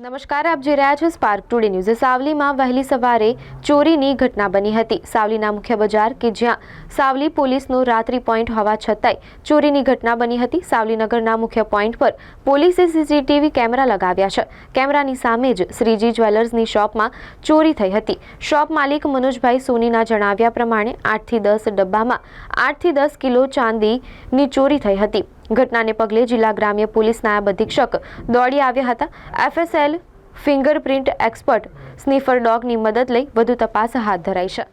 નમસ્કાર, આપ જોઈ રહ્યા છો સ્પાર્ક ટુડે ન્યૂઝ સાવલીમાં વહેલી સવારે ચોરીની ઘટના બની હતી. સાવલીના મુખ્ય બજાર કે જ્યાં સાવલી પોલીસનો રાત્રિ પોઈન્ટ હોવા છતાંય ચોરીની ઘટના બની હતી, સાવલીનગરના મુખ્ય પોઈન્ટ પર પોલીસે સીસીટીવી કેમેરા લગાવ્યા છે. કેમેરાની સામે જ શ્રીજી જ્વેલર્સની શોપમાં ચોરી થઈ હતી. શોપ માલિક મનોજભાઈ સોનીના જણાવ્યા પ્રમાણે આઠથી દસ ડબ્બામાં આઠથી દસ કિલો ચાંદીની ચોરી થઈ હતી. ઘટનાને પગલે જિલ્લા ગ્રામ્ય પોલીસ નાયબ અધિક્ષક દોડી આવ્યા હતા. એફએસએલ ફિંગરપ્રિન્ટ એક્સપર્ટ સ્નીફર ડોગની મદદ લઈ વધુ તપાસ હાથ ધરાઈ છે.